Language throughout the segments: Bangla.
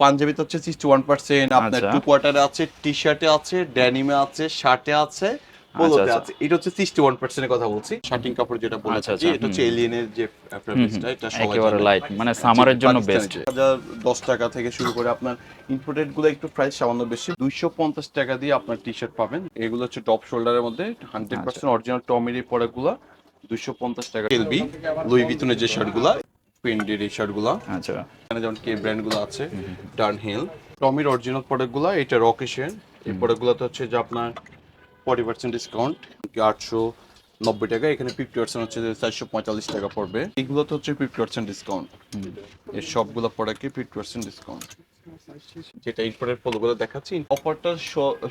পাঞ্জাবিতে হচ্ছে সিক্সটি ওয়ান পার্সেন্ট আপনার আচ্ছা। টু কোয়ার্টারে আছে টি শার্টে আছে ড্যানিমে আছে শার্টে আছে পোলোতে আচ্ছা। আছে। এটা হচ্ছে সিক্সটি ওয়ান পার্সেন্টের কথা বলছি। শার্টিং কাপড় যেটা বলে আচ্ছা, থাকি আচ্ছা, এটা হচ্ছে এলিয়েনের যে এটা সবাই একেবারে লাইট মানে সামারের জন্য বেস্ট দশ টাকা থেকে শুরু করে আপনার ইম্পোর্টেডগুলো একটু প্রাইস সামান্য বেশি। দুইশো পঞ্চাশ টাকা দিয়ে আপনার টি শার্ট পাবেন। এগুলো হচ্ছে টপ শোল্ডারের মধ্যে হান্ড্রেড পার্সেন্ট অরিজিনাল টমির এই প্রোডাক্টগুলো দুইশো পঞ্চাশ টাকা। এলবি লুই ভিতনের যে শার্ট পেন্ডের এই শার্টগুলো আচ্ছা। এখানে যেমন কে ব্র্যান্ডগুলো আছে ডার্ন হিল টমির অরিজিনাল প্রোডাক্টগুলো এটা রকেশের এই প্রোডাক্টগুলোতে হচ্ছে যে আপনার ফর্টি পার্সেন্ট ডিসকাউন্ট আটশো নব্বই টাকা। এখানে ফিফটি পার্সেন্ট হচ্ছে চারশো পঁয়তাল্লিশ টাকা পড়বে। এগুলোতে হচ্ছে ফিফটি পার্সেন্ট ডিসকাউন্ট এর সবগুলো প্রোডাক্টে ফিফটি পার্সেন্ট ডিসকাউন্ট যেটা ইম্পোর্টের পলোগুলো দেখাচ্ছি অফারটা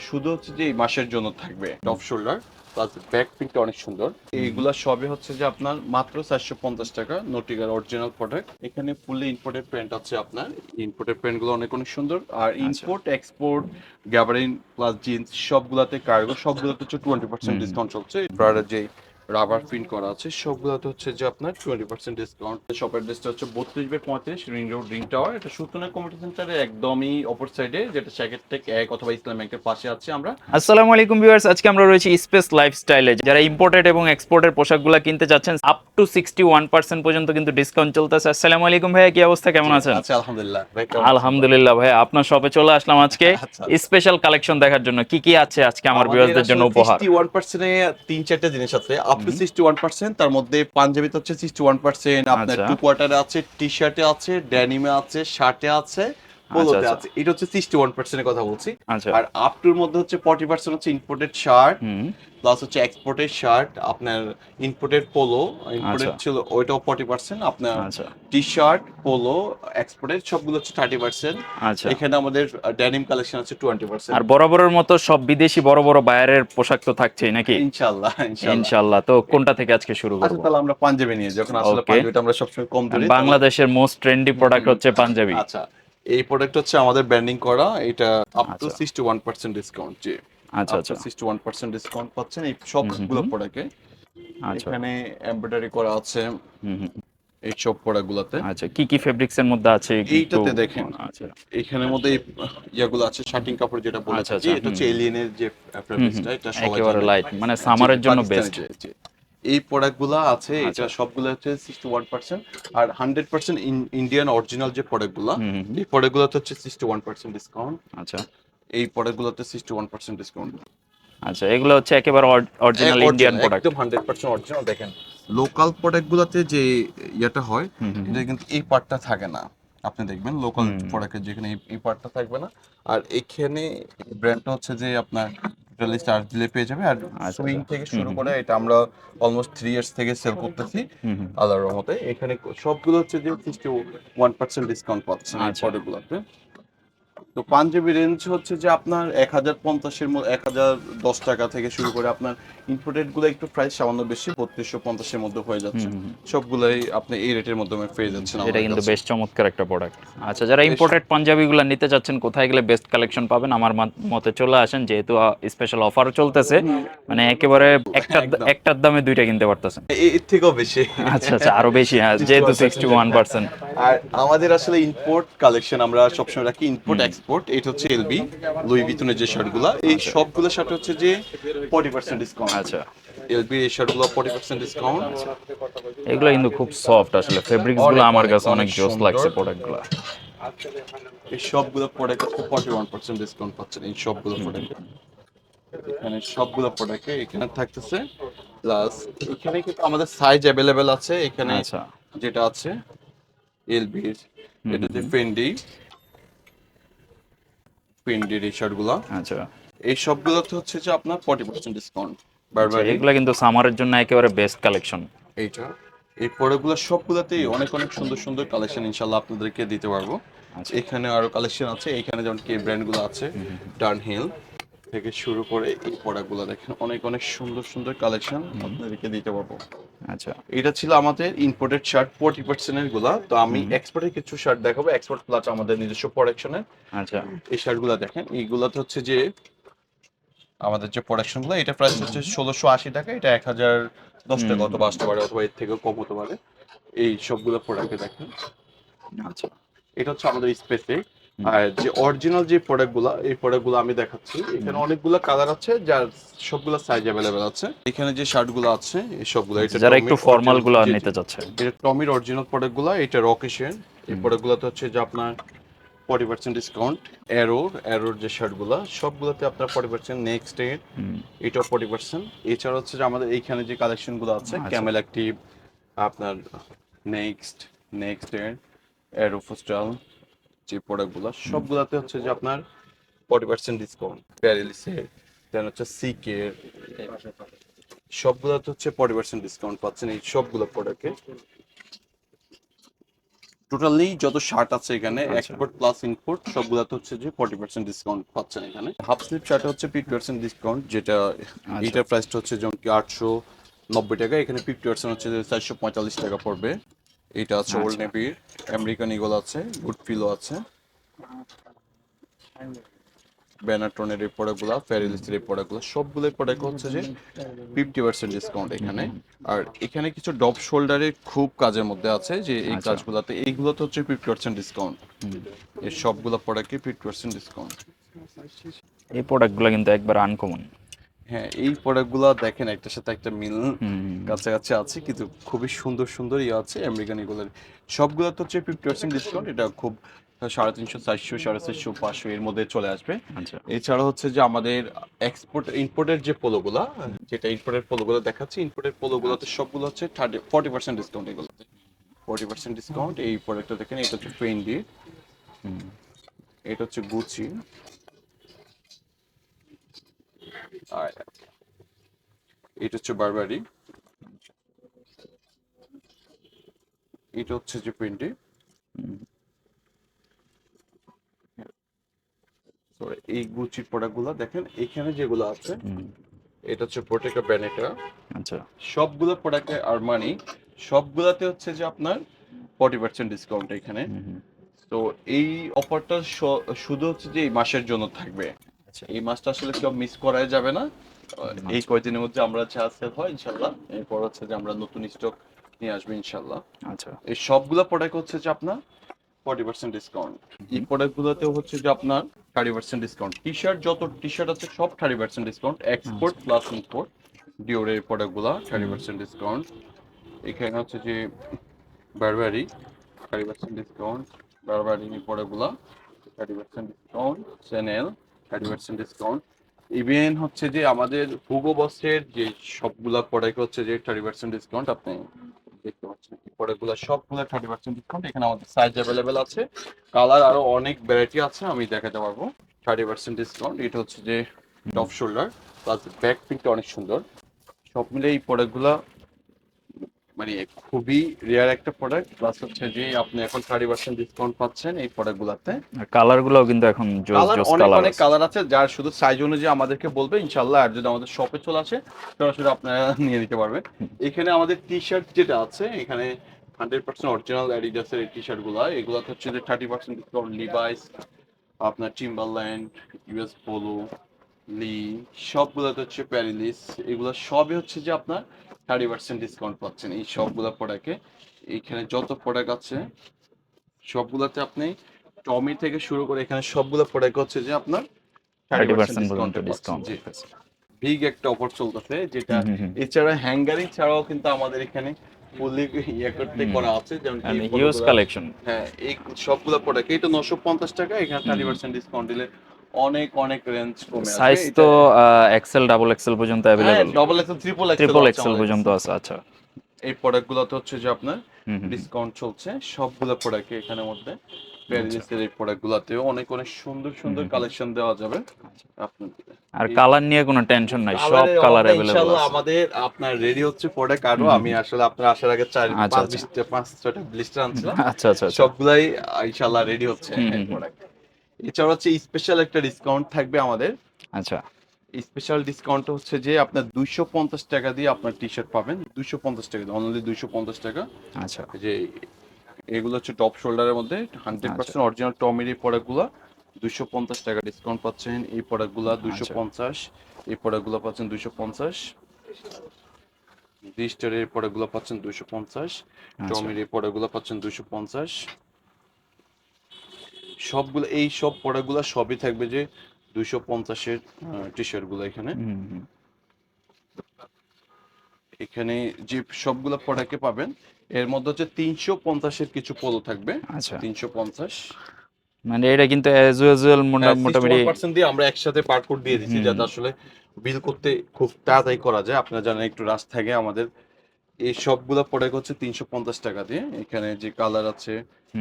শুধু হচ্ছে যে এই মাসের জন্য থাকবে। টপ শোল্ডার প্লাস ব্যাক প্রিন্টটা অনেক সুন্দর। এইগুলা হচ্ছে যে আপনার মাত্র চারশো পঞ্চাশ টাকা নোটিকার অরিজিনাল প্রোডাক্ট এখানে ফুললি ইম্পোর্টেড প্যান্ট আছে আপনার। ইম্পোর্টেড প্যান্টগুলো অনেক অনেক সুন্দর। আর import export gabardine plus jeans সবগুলাতে cargo সবগুলোতে হচ্ছে টোয়েন্টি পার্সেন্ট ডিসকাউন্ট চলছে। ব্রাডার যে রাবার প্রিন্ট করা আছে সবগুলোতে হচ্ছে যে আপনার টোয়েন্টি পার্সেন্ট ডিসকাউন্ট শপ অ্যাড্রেসটা হচ্ছে বত্রিশ বাই পঁয়ত্রিশ রিং রোড রিং টাওয়ার। এটা সুতনা কমিটি সেন্টারে একদমই অপর সাইডে যেটা স্যাকেট টেক এক অথবা ইসলাম ব্যাংকের পাশে আছে আমরা। আসসালামু আলাইকুম ভিউয়ার্স আজকে আমরা রয়েছি স্পেস লাইফস্টাইলে যারা ইম্পোর্টেড এবং এক্সপোর্টের পোশাকগুলো কিনতে চাচ্ছেন up to sixty one percent পর্যন্ত কিন্তু ডিসকাউন্ট চলতেছে। আসসালামু আলাইকুম ভাইয়া কি অবস্থা? কেমন আছেন? আচ্ছা আলহামদুলিল্লাহ। ভাই কেমন আলহামদুলিল্লাহ ভাই আপনার শপে চলে আসলাম আজকে। আচ্ছা। স্পেশাল কালেকশন দেখার জন্য কি কি আছে আজকে আমার ভিউয়ার্সদের জন্য উপহার? 61% এ তিন চারটা জিনিস আছে। আপ টু 61% তার মধ্যে পাঞ্জাবিতে হচ্ছে 61% আপনার আচ্ছা। টু কোয়ার্টারে আছে টি শার্টে আছে ড্যানিমে আছে শার্টে আছে পোলোতে আচ্ছা। আছে। এটা হচ্ছে 61% এর কথা বলছি। আচ্ছা। আর আপ টুর মধ্যে হচ্ছে 40% হচ্ছে ইম্পোর্টেড শার্ট প্লাস হচ্ছে এক্সপোর্টেড শার্ট আপনার ইম্পোর্টেড পোলো ইম্পোর্টেড আচ্ছা। ছিল ওইটাও 40% আপনার আচ্ছা। টি শার্ট পোলো এক্সপোর্টেড সবগুলো হচ্ছে 30% আচ্ছা। এখানে আমাদের ড্যানিম কালেকশন আছে 20% আর বরাবরের মতো সব বিদেশি বড় বড় বায়ারের পোশাক তো থাকছেই নাকি? ইনশাআল্লাহ ইনশাল্লাহ। তো কোনটা থেকে আজকে শুরু আচ্ছা করব? তাহলে আমরা পাঞ্জাবি নিয়ে যখন আসলে পাঞ্জাবিটা আমরা সবসময় কম ধরি বাংলাদেশের মোস্ট ট্রেন্ডি প্রোডাক্ট হচ্ছে পাঞ্জাবি। আচ্ছা। এই প্রোডাক্ট হচ্ছে আমাদের ব্র্যান্ডিং করা এটা আপ টু আচ্ছা। 61% ডিসকাউন্ট জি। আচ্ছা আচ্ছা। 61% ডিসকাউন্ট পাচ্ছেন এই সবগুলো প্রোডাক্টে আচ্ছা। এখানে এমব্রয়ডারি করা আছে। হুম, হুম। এই সব প্রোডাক্টগুলোতে আচ্ছা কি কি ফেব্রিক্স এর মধ্যে আছে? এইটাতে দেখেন। আচ্ছা। এখানের মধ্যে ইয়াগুলো আছে শার্টিং কাপড় যেটা বলে আচ্ছা, আচ্ছা, এটা হচ্ছে এলিয়েনের যে ফেব্রিক্সটা এটা সবাই লাইট মানে সামারের জন্য বেস্ট যে- যে। এই প্রোডাক্টগুলো আছে এটা আচ্ছা। সবগুলো হচ্ছে সিক্সটি ওয়ান পার্সেন্ট আর হান্ড্রেড পার্সেন্ট ইন্ডিয়ান অরিজিনাল যে প্রোডাক্টগুলো। এই প্রোডাক্টগুলোতে হচ্ছে সিক্সটি ওয়ান পার্সেন্ট ডিসকাউন্ট আচ্ছা। এই প্রোডাক্টগুলোতে সিক্সটি ওয়ান পার্সেন্ট ডিসকাউন্ট আচ্ছা এগুলো হচ্ছে একেবারে অরিজিনাল ইন্ডিয়ান প্রোডাক্ট একদম হান্ড্রেড পার্সেন্ট অরিজিনাল দেখেন। লোকাল প্রোডাক্টগুলোতে যে ইয়েটা হয় এটা কিন্তু এই পার্টটা থাকে না। আপনি দেখবেন লোকাল প্রোডাক্টের যেখানে এই পার্টটা থাকবে না। আর এখানে ব্র্যান্ডটা হচ্ছে যে আপনার টোটালি চার্জ দিলে পেয়ে যাবে আর আচ্ছা, সুইং থেকে শুরু করে এটা আমরা অলমোস্ট থ্রি ইয়ার্স থেকে সেল করতেছি। আল্লাহর রহমতে এখানে সবগুলো হচ্ছে যে ফিফটি ওয়ান পার্সেন্ট ডিসকাউন্ট পাচ্ছেন আচ্ছা। প্রোডাক্টগুলোতে তো পাঞ্জাবি রেঞ্জ হচ্ছে যে আপনার এক হাজার পঞ্চাশের মধ্যে এক হাজার দশ টাকা থেকে শুরু করে আপনার ইম্পোর্টেডগুলো একটু প্রাইস সামান্য বেশি বত্রিশশো পঞ্চাশের মধ্যে হয়ে যাচ্ছে। সবগুলাই আপনি এই রেটের মাধ্যমে পেয়ে যাচ্ছেন এটা কিন্তু বেশ চমৎকার একটা প্রোডাক্ট আচ্ছা যারা ইম্পোর্টেড পাঞ্জাবিগুলো নিতে চাচ্ছেন কোথায় গেলে বেস্ট কালেকশন পাবেন? আমার মতে চলে আসেন যেহেতু স্পেশাল অফারও চলতেছে মানে একেবারে একটা। একটার দামে দুইটা কিনতে পারতেছেন। এর থেকেও বেশি। আচ্ছা আচ্ছা আরও বেশি হ্যাঁ যেহেতু সিক্সটি ওয়ান পার্সেন্ট আর আমাদের আসলে ইম্পোর্ট কালেকশন আমরা সবসময় রাখি ইম্পোর্ট এক্সপোর্ট এটা হচ্ছে এলবি লুই ভিতনের যে শার্টগুলো এই সবগুলো শার্ট হচ্ছে যে ফর্টি পার্সেন্ট ডিসকাউন্ট আচ্ছা। এলবি এই শার্টগুলো ফর্টি পার্সেন্ট ডিসকাউন্ট এগুলো কিন্তু খুব সফট আসলে ফেব্রিক্সগুলো আমার কাছে অনেক জোস লাগছে প্রোডাক্টগুলো। এই সবগুলো প্রোডাক্ট হচ্ছে ফর্টি ওয়ান পার্সেন্ট ডিসকাউন্ট পাচ্ছেন এই সবগুলো প্রোডাক্ট এখানে সবগুলো প্রোডাক্টে এখানে থাকতেছে প্লাস এখানে কিন্তু আমাদের সাইজ অ্যাভেলেবেল আছে এখানে আচ্ছা। যেটা আছে এলবির এটা হচ্ছে ফেন্ডি ফেন্ডির এই শার্টগুলো আচ্ছা। এই সবগুলোতে হচ্ছে যে আপনার ফর্টি পার্সেন্ট ডিসকাউন্ট বারবার এগুলো কিন্তু সামারের জন্য একেবারে বেস্ট কালেকশন এইটা। এই প্রোডাক্টগুলো সবগুলোতেই অনেক অনেক সুন্দর সুন্দর কালেকশন ইনশাল্লাহ আপনাদেরকে দিতে পারব। আচ্ছা। এখানে আরও কালেকশন আছে এখানে যেমন কি ব্র্যান্ডগুলো আছে ডার্ন হিল থেকে শুরু করে এই প্রোডাক্টগুলো দেখেন অনেক অনেক সুন্দর সুন্দর কালেকশন আপনাদেরকে দিতে পারব। আচ্ছা। এটা ছিল আমাদের ইম্পোর্টেড শার্ট ফোর্টি পার্সেন্টেরগুলা। তো আমি এক্সপোর্টের কিছু শার্ট দেখাবো। এক্সপোর্ট প্লাস আমাদের নিজস্ব প্রোডাকশনের আচ্ছা। এই শার্টগুলো দেখেন এইগুলোতে হচ্ছে যে আমাদের যে প্রোডাকশনগুলো এটা প্রাইস হচ্ছে ষোলোশো আশি টাকা। এটা এক হাজার দশ টাকা অথবা আসতে পারে অথবা এর থেকেও কম হতে পারে। এই সবগুলো প্রোডাক্টে দেখেন। আচ্ছা। এটা হচ্ছে আমাদের স্পেসিক আর যে অরিজিনাল যে প্রোডাক্টগুলো এই প্রোডাক্টগুলো আমি দেখাচ্ছি। এখানে অনেকগুলো কালার আছে যার সবগুলো সাইজ অ্যাভেলেবেল আছে। এখানে যে শার্টগুলো আছে এই সবগুলো এটা যারা একটু ফর্মালগুলো নিতে জি। চাচ্ছে। এটা টমির অরিজিনাল প্রোডাক্টগুলো এটা রকেশন এই প্রোডাক্টগুলোতে হচ্ছে যে আপনার ফর্টি পার্সেন্ট ডিসকাউন্ট অ্যারোর অ্যারোর যে শার্টগুলো সবগুলোতে আপনার ফর্টি পার্সেন্ট নেক্সট এর এটাও ফর্টি পার্সেন্ট এছাড়া হচ্ছে যে আমাদের এইখানে যে কালেকশনগুলো আছে আচ্ছা। ক্যামেল অ্যাক্টিভ আপনার নেক্সট নেক্সট এর অ্যারোফোস্টাল যে প্রোডাক্টগুলো সবগুলোতে হচ্ছে যে আপনার ফর্টি পার্সেন্ট ডিসকাউন্ট প্যারেলিসের দেন হচ্ছে সিকের সবগুলোতে হচ্ছে ফর্টি পার্সেন্ট ডিসকাউন্ট পাচ্ছেন এই সবগুলো প্রোডাক্টে টোটালি যত শার্ট আছে এখানে আচ্ছা। এক্সপোর্ট প্লাস ইম্পোর্ট সবগুলোতে হচ্ছে যে ফর্টি পার্সেন্ট ডিসকাউন্ট পাচ্ছেন এখানে হাফ স্লিপ শার্টে হচ্ছে ফিফটি পার্সেন্ট ডিসকাউন্ট যেটা আচ্ছা। এইটার প্রাইসটা হচ্ছে যেমন কি আটশো নব্বই টাকা এখানে ফিফটি পার্সেন্ট হচ্ছে চারশো পঁয়তাল্লিশ টাকা পড়বে এটা আছে ওল্ড। নেভির আমেরিকান ইগল আছে গুড ফিলো আছে ব্যানাটনের এই প্রোডাক্টগুলো প্যারিলিসের এই প্রোডাক্টগুলো সবগুলো প্রোডাক্ট হচ্ছে যে ফিফটি পার্সেন্ট ডিসকাউন্ট এখানে আর এখানে কিছু ডপ শোল্ডারের খুব কাজের মধ্যে আছে যে এই আচ্ছা। কাজগুলোতে এইগুলোতে হচ্ছে ফিফটি পার্সেন্ট ডিসকাউন্ট। এই সবগুলো প্রোডাক্টে ফিফটি পার্সেন্ট ডিসকাউন্ট এই প্রোডাক্টগুলো কিন্তু একবার আনকমন হ্যাঁ এই প্রোডাক্টগুলো দেখেন একটার সাথে একটা মিল কাছাকাছি আছে কিন্তু খুবই সুন্দর সুন্দর ইয়ে আছে আমেরিকান এগুলোর। সবগুলো তো হচ্ছে ফিফটি পার্সেন্ট ডিসকাউন্ট এটা খুব সাড়ে তিনশো চারশো সাড়ে চারশো পাঁচশো এর মধ্যে চলে আসবে। আচ্ছা। এছাড়া হচ্ছে যে আমাদের এক্সপোর্ট ইম্পোর্টের যে পোলোগুলা যেটা ইম্পোর্টের পোলোগুলো দেখাচ্ছি ইম্পোর্টের পোলোগুলোতে সবগুলো হচ্ছে থার্টি ফর্টি পার্সেন্ট ডিসকাউন্ট এগুলোতে ফর্টি পার্সেন্ট ডিসকাউন্ট এই প্রোডাক্টটা দেখেন এটা হচ্ছে ফেন্ডি। এটা হচ্ছে গুচি আর এটা হচ্ছে বারবারি এটা হচ্ছে যে। তো এই গুচির প্রোডাক্টগুলো দেখেন এখানে যেগুলো আছে এটা হচ্ছে প্রোটেকা ব্যানেটা আচ্ছা। সবগুলো প্রোডাক্টে আরমানি সবগুলাতে হচ্ছে যে আপনার ফর্টি পার্সেন্ট ডিসকাউন্ট এখানে। তো এই অফারটা শুধু হচ্ছে যে এই মাসের জন্য থাকবে। আচ্ছা। এই মাসটা আসলে কেউ মিস করাই যাবে না। এই কয়দিনের মধ্যে আমরা যা সেল হয় ইনশাল্লাহ এরপর হচ্ছে যে আমরা নতুন স্টক নিয়ে আসব ইনশাল্লাহ আচ্ছা। এই সবগুলো প্রোডাক্ট হচ্ছে যে আপনার ফর্টি পার্সেন্ট ডিসকাউন্ট এই প্রোডাক্টগুলোতেও হচ্ছে যে আপনার thirty percent discount T shirt যত টি শার্ট আছে সব thirty percent discount export plus import ডিওরের প্রোডাক্টগুলো থার্টি পার্সেন্ট ডিসকাউন্ট এখানে হচ্ছে যে Burberry thirty percent discount Burberry প্রোডাক্টগুলো thirty percent discount Chanel thirty percent discount even হচ্ছে যে আমাদের হুগো বসের যে সবগুলা প্রোডাক্ট হচ্ছে যে থার্টি পার্সেন্ট ডিসকাউন্ট আপনি দেখতে পাচ্ছেন। প্রোডাক্টগুলো সবগুলো থার্টি পার্সেন্ট ডিসকাউন্ট এখানে আমাদের সাইজ অ্যাভেলেবেল আছে। কালার আরও অনেক ভ্যারাইটি আছে, আমি দেখাতে পারব। থার্টি পার্সেন্ট ডিসকাউন্ট এটা হচ্ছে যে টপ শোল্ডার প্লাস ব্যাক পিকটা অনেক সুন্দর। সব মিলে এই প্রোডাক্টগুলো মানে খুবই রেয়ার একটা প্রোডাক্ট প্লাস হচ্ছে যে আপনি এখন থার্টি পার্সেন্ট ডিসকাউন্ট পাচ্ছেন এই প্রোডাক্টগুলোতে আর কালার গুলোও কিন্তু এখন অনেক অনেক কালার আছে যার শুধু সাইজ অনুযায়ী আমাদেরকে বলবে ইনশাল্লাহ আর যদি আমাদের শপে চলে আসে সরাসরি আপনারা নিয়ে নিতে পারবেন। এখানে আমাদের টি শার্ট যেটা আছে এখানে হান্ড্রেড পার্সেন্ট অরিজিনাল অ্যাডিডাসের এই টি শার্টগুলো এগুলো হচ্ছে যে থার্টি পার্সেন্ট ডিসকাউন্ট লিভাইস আপনার টিম্বারল্যান্ড ইউএস পোলো লি সবগুলোতে হচ্ছে প্যারিলিস এগুলো সবই হচ্ছে যে আপনার থার্টি পার্সেন্ট ডিসকাউন্ট পাচ্ছেন এই সবগুলো প্রোডাক্টে এইখানে যত প্রোডাক্ট আছে সবগুলোতে আপনি টমি থেকে শুরু করে এখানে সবগুলো প্রোডাক্ট হচ্ছে যে আপনার thirty percent discount discount big একটা অফার চলতেছে যেটা। এছাড়া হ্যাঙ্গারিং ছাড়াও কিন্তু আমাদের এখানে ফুললি ইয়ে করতে করা আছে যেমন হিউজ কালেকশন হ্যাঁ এই সবগুলো প্রোডাক্ট এটা নশো পঞ্চাশ টাকা এখানে থার্টি পার্সেন্ট ডিসকাউন্ট দিলে অনেক অনেক রেঞ্জ কমে আসবে সাইজ তো এক্সেল ডাবল এক্সেল পর্যন্ত available double XL triple triple XL পর্যন্ত আছে আচ্ছা। এই প্রোডাক্টগুলোতে হচ্ছে যে আপনার ডিসকাউন্ট চলছে। সবগুলো প্রোডাক্ট এখানে মধ্যে প্যারিসের এই প্রোডাক্টগুলোতেও অনেক অনেক সুন্দর সুন্দর কালেকশন দেওয়া যাবে আপনার আর কালার নিয়ে কোনো টেনশন নাই সব কালার অ্যাভেলেবল ইনশাআল্লাহ আমাদের আপনার রেডি হচ্ছে প্রোডাক্ট আরও আমি আসলে আপনার আসার আগে চার আচ্ছা, পাঁচ আচ্ছা। বিশটা পাঁচ ছয়টা ব্লিস্টার আনছিলাম। আচ্ছা আচ্ছা আচ্ছা। সবগুলাই ইনশাআল্লাহ রেডি হচ্ছে। প্রোডাক্ট এছাড়া হচ্ছে স্পেশাল একটা ডিসকাউন্ট থাকবে আমাদের। আচ্ছা। স্পেশাল ডিসকাউন্ট হচ্ছে যে আপনার দুইশো পঞ্চাশ টাকা দিয়ে আপনার টি শার্ট পাবেন। দুইশো পঞ্চাশ টাকা দিয়ে অনলি দুইশো পঞ্চাশ টাকা। আচ্ছা। যে এগুলো হচ্ছে টপ শোল্ডারের মধ্যে হান্ড্রেড পার্সেন্ট অরিজিনাল টমির এই প্রোডাক্টগুলো দুইশো পঞ্চাশ টাকা ডিসকাউন্ট পাচ্ছেন। এই প্রোডাক্টগুলো দুইশো আচ্ছা। পঞ্চাশ এই প্রোডাক্টগুলো পাচ্ছেন দুইশো পঞ্চাশ। ডিস্টারের প্রোডাক্টগুলো পাচ্ছেন দুইশো পঞ্চাশ। টমের টমির এই প্রোডাক্টগুলো পাচ্ছেন দুইশো পঞ্চাশ। সবগুলো এই সব প্রোডাক্টগুলো সবই থাকবে যে দুইশো পঞ্চাশের টি শার্টগুলো এখানে। এখানে যে সবগুলো প্রোডাক্টে পাবেন এর মধ্যে হচ্ছে তিনশো পঞ্চাশের কিছু পোলো থাকবে। আচ্ছা। তিনশো পঞ্চাশ। মানে এটা কিন্তু অ্যাজ ইউজুয়াল মোটামুটি পার্সেন্ট দিয়ে আমরা একসাথে পার্ট বারকোড দিয়ে দিচ্ছি যাতে আসলে বিল করতে খুব তাড়াতাড়ি করা যায়। আপনারা জানেন একটু রাশ থাকে আমাদের এই সবগুলো প্রোডাক্ট হচ্ছে তিনশো পঞ্চাশ টাকা দিয়ে। এখানে যে কালার আছে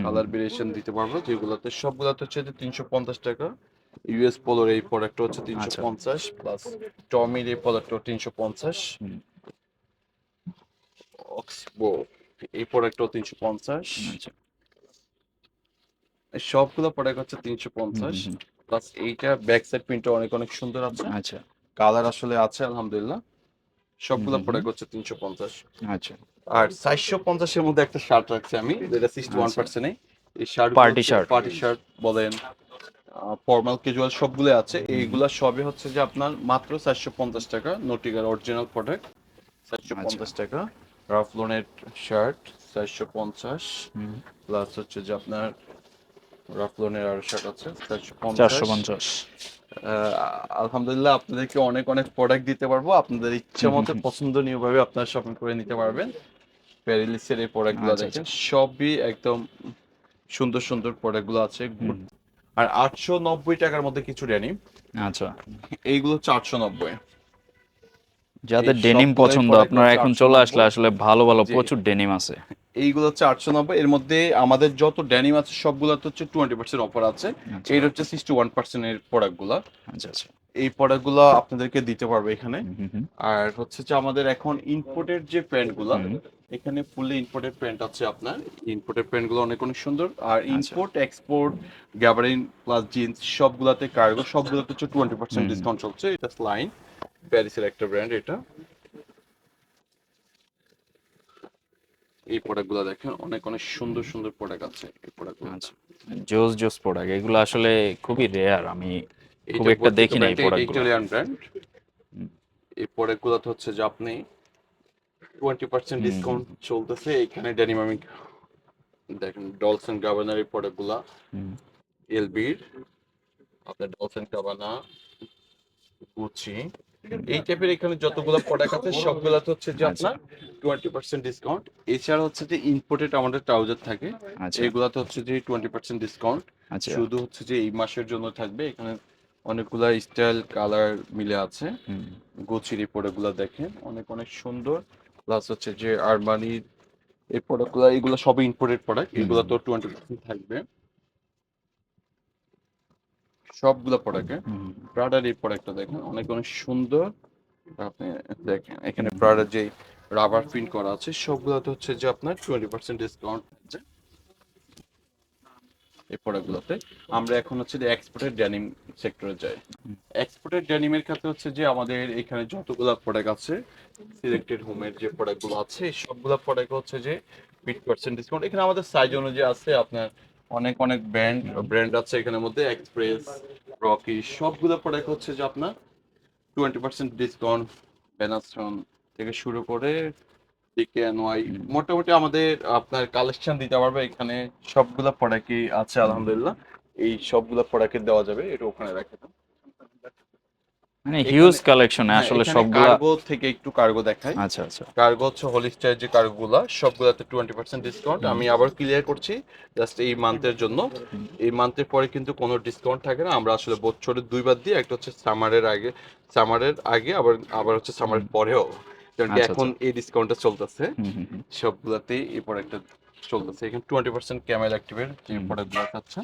কালার ভেরিয়েশন দিতে পারব যেগুলোতে সবগুলোতে হচ্ছে যে তিনশো পঞ্চাশ টাকা। ইউএস পোলোর এই প্রোডাক্টটা হচ্ছে তিনশো আচ্ছা। পঞ্চাশ প্লাস টমির এই প্রোডাক্টটা তিনশো পঞ্চাশ। অক্সবো এই প্রোডাক্টটাও তিনশো পঞ্চাশ। আচ্ছা। সবগুলো প্রোডাক্ট হচ্ছে তিনশো পঞ্চাশ। প্লাস এইটা ব্যাক সাইড প্রিন্টটা অনেক অনেক সুন্দর আছে। আচ্ছা। কালার আসলে আছে আলহামদুলিল্লাহ। সবগুলো। প্রোডাক্ট হচ্ছে তিনশো পঞ্চাশ। আচ্ছা। আর চারশো পঞ্চাশের মধ্যে একটা শার্ট রাখছি আমি যেটা সিক্সটি ওয়ান পার্সেন্ট এই shirt Party shirt. Party shirt বলেন ফর্মাল ক্যাজুয়াল সবগুলো আছে। এইগুলা সবই হচ্ছে যে আপনার মাত্র চারশো পঞ্চাশ টাকা নোটিকার অরিজিনাল প্রোডাক্ট চারশো পঞ্চাশ টাকা। রাফলোনের শার্ট চারশো পঞ্চাশ। প্লাস হচ্ছে যে আপনার রাফলোনের আর শার্ট আছে চারশো পঞ্চাশ। আলহামদুলিল্লাহ আপনাদেরকে অনেক অনেক প্রোডাক্ট দিতে পারব। আপনাদের ইচ্ছা মতো পছন্দনীয় ভাবে আপনারা শপিং করে নিতে পারবেন। প্যারিলিসের এই প্রোডাক্টগুলো আচ্ছা, দেখেন। সবই একদম সুন্দর সুন্দর প্রোডাক্টগুলো আছে। আর আটশো নব্বই টাকার মধ্যে কিছু ডেনিম আচ্ছা। এইগুলো চারশো নব্বই। যাদের ডেনিম পছন্দ আপনারা এখন চলে আসলে আসলে ভালো ভালো প্রচুর ডেনিম আছে। এইগুলো হচ্ছে আটশো নব্বই। এর মধ্যে আমাদের যত ডেনিম আছে সবগুলোতে হচ্ছে টোয়েন্টি পার্সেন্ট অফার আছে। আচ্ছা। এইটা হচ্ছে সিক্সটি ওয়ান পার্সেন্টের প্রোডাক্টগুলো আচ্ছা আচ্ছা। এই প্রোডাক্টগুলো আপনাদেরকে দিতে পারবে এখানে। আর হচ্ছে যে আমাদের এখন ইম্পোর্টেড যে প্যান্টগুলো। এখানে ফুললি ইম্পোর্টেড প্যান্ট আছে আপনার। ইনপোর্টের ইম্পোর্টেড প্যান্টগুলো অনেক অনেক সুন্দর। আর। Import export gabardine plus jeans সবগুলাতে cargo সবগুলোতে হচ্ছে টোয়েন্টি পার্সেন্ট ডিসকাউন্ট চলছে। এটা স্লাইন প্যারিসের একটা ব্র্যান্ড এটা। এই প্রোডাক্টগুলো দেখেন অনেক অনেক সুন্দর সুন্দর প্রোডাক্ট আছে এই প্রোডাক্টগুলো আচ্ছা জোস জোস প্রোডাক্ট এগুলো আসলে খুবই রেয়ার আমি খুব একটা দেখি brand, এটা প্রোডাক্টগুলো ইটালিয়ান ব্র্যান্ড। এই প্রোডাক্টগুলোতে হচ্ছে যে আপনি টোয়েন্টি পার্সেন্ট হুম। ডিসকাউন্ট চলতেছে এখানে ডেনিমামিক দেখেন ডলসন গাবানার এই প্রোডাক্টগুলা এলবির আপনার ডলসন গাবানা গুচি এই টাইপের এখানে যতগুলো প্রোডাক্ট আছে সবগুলাতে হচ্ছে যে আচ্ছা। আপনার টোয়েন্টি পার্সেন্ট ডিসকাউন্ট এছাড়া হচ্ছে যে ইম্পোর্টেড আমাদের ট্রাউজার থাকে আচ্ছা। এগুলাতে হচ্ছে যে টোয়েন্টি পার্সেন্ট ডিসকাউন্ট আচ্ছা। শুধু হচ্ছে যে এই মাসের জন্য থাকবে এখানে অনেকগুলা স্টাইল কালার মিলে আছে। গোচির এই প্রোডাক্টগুলো দেখেন অনেক অনেক সুন্দর। প্লাস হচ্ছে যে আরমানির এই প্রোডাক্টগুলো এগুলো সবই ইম্পোর্টেড প্রোডাক্ট এগুলো তো টোয়েন্টি পার্সেন্ট থাকবে। সবগুলো প্রোডাক্টে প্রাডার এই প্রোডাক্টটা দেখেন অনেক অনেক সুন্দর। আপনি দেখেন এখানে প্রাডার যে রাবার প্রিন্ট করা আছে সবগুলোতে হচ্ছে যে আপনার টোয়েন্টি পার্সেন্ট ডিসকাউন্ট আছে। এই প্রোডাক্টগুলোতে আমরা এখন হচ্ছে যে এক্সপোর্টেড ড্যানিম সেক্টরে যাই। এক্সপোর্টেড ড্যানিমের ক্ষেত্রে হচ্ছে যে আমাদের এখানে যতগুলো প্রোডাক্ট আছে সিলেক্টেড হোমের যে প্রোডাক্টগুলো আছে সবগুলো প্রোডাক্ট হচ্ছে যে ফিফটি পার্সেন্ট ডিসকাউন্ট এখানে আমাদের সাইজ অনুযায়ী আছে আপনার অনেক অনেক ব্র্যান্ড ব্র্যান্ড আছে এখানের মধ্যে এক্সপ্রেস রকি সবগুলো প্রোডাক্ট হচ্ছে যে আপনার টোয়েন্টি পার্সেন্ট ডিসকাউন্ট ব্যানাসন থেকে শুরু করে ডিকেএনওয়াই মোটামুটি আমাদের আপনার কালেকশন দিতে পারবে এখানে সবগুলো প্রোডাক্টই আছে, আলহামদুলিল্লাহ। এই সবগুলো প্রোডাক্টই দেওয়া যাবে, এটা ওখানে রেখে দাও মানে হিউজ কালেকশন আসলে হ্যাঁ, সবগুলা কার্গো থেকে একটু কার্গো দেখাই। আচ্ছা আচ্ছা। কার্গো হচ্ছে হোলিস্টার যে কার্গোগুলো সবগুলোতে টোয়েন্টি পার্সেন্ট ডিসকাউন্ট আমি আবার ক্লিয়ার করছি জাস্ট এই মান্থের জন্য। এই মান্থের পরে কিন্তু কোনো ডিসকাউন্ট থাকে না। আমরা আসলে বছরের দুইবার দিই একটা হচ্ছে সামারের আগে সামারের আগে আবার আবার হচ্ছে সামারের পরেও। কারণ কি আচ্ছা, এখন এই ডিসকাউন্টটা চলতেছে। সবগুলাতেই এই প্রোডাক্টটা চলতেছে। এখানে টোয়েন্টি পার্সেন্ট ক্যামেল অ্যাক্টিভের যে। প্রোডাক্টগুলো আছে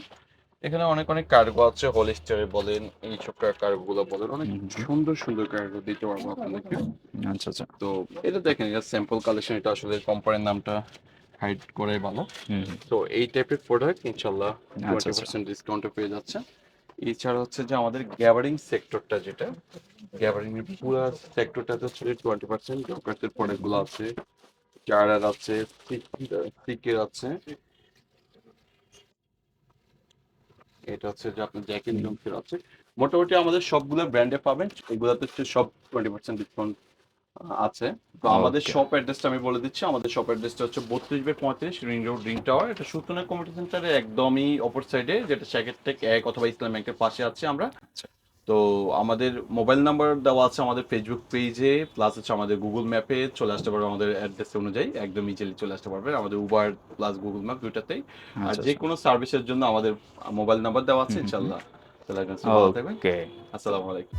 এখানে অনেক অনেক কার্গো আছে হোলিস্টারে বলেন এই সব কার্গোগুলো বলেন অনেক। সুন্দর সুন্দর কার্গো দিতে পারব আপনাদেরকে আচ্ছা আচ্ছা তো এটা দেখেন এটা স্যাম্পল কালেকশন এটা আসলে কোম্পানির নামটা হাইড করে ভালো। তো এই টাইপের প্রোডাক্ট ইনশাল্লাহ টোয়েন্টি। পার্সেন্ট ডিসকাউন্টে পেয়ে যাচ্ছে এছাড়া হচ্ছে যে আমাদের গ্যাবারিং সেক্টরটা যেটা গ্যাবারিং এর পুরো সেক্টরটাতে হচ্ছে টোয়েন্টি পার্সেন্ট জকার্সের প্রোডাক্টগুলো আছে চারার আছে সিকের আছে এটা হচ্ছে যে আপনার জ্যাকেট জমসের আছে মোটামুটি আমাদের সবগুলো ব্র্যান্ডে পাবেন এগুলোতে হচ্ছে সব টোয়েন্টি পার্সেন্ট ডিসকাউন্ট আছে তো আমাদের. শপ অ্যাড্রেসটা আমি বলে দিচ্ছি আমাদের শপ অ্যাড্রেসটা হচ্ছে বত্রিশ বাই পঁয়ত্রিশ রিং রোড রিং টাওয়ার এটা সুতনা কমিউনিটি সেন্টারের একদমই অপর সাইডে যেটা শ্যাকেট টেক এক অথবা ইসলাম ব্যাংকের পাশে আছে আমরা আচ্ছা। তো আমাদের মোবাইল নাম্বার দেওয়া আছে আমাদের ফেসবুক পেজে প্লাস হচ্ছে আমাদের গুগল ম্যাপে চলে আসতে পারবে আমাদের অ্যাড্রেস অনুযায়ী একদম ইজিলি চলে আসতে পারবে। আমাদের উবার প্লাস গুগল ম্যাপ দুইটাতেই। আর আচ্ছা, যে কোনো সার্ভিসের জন্য আমাদের মোবাইল নাম্বার দেওয়া আছে ইনশাল্লাহ আসসালামু আলাইকুম।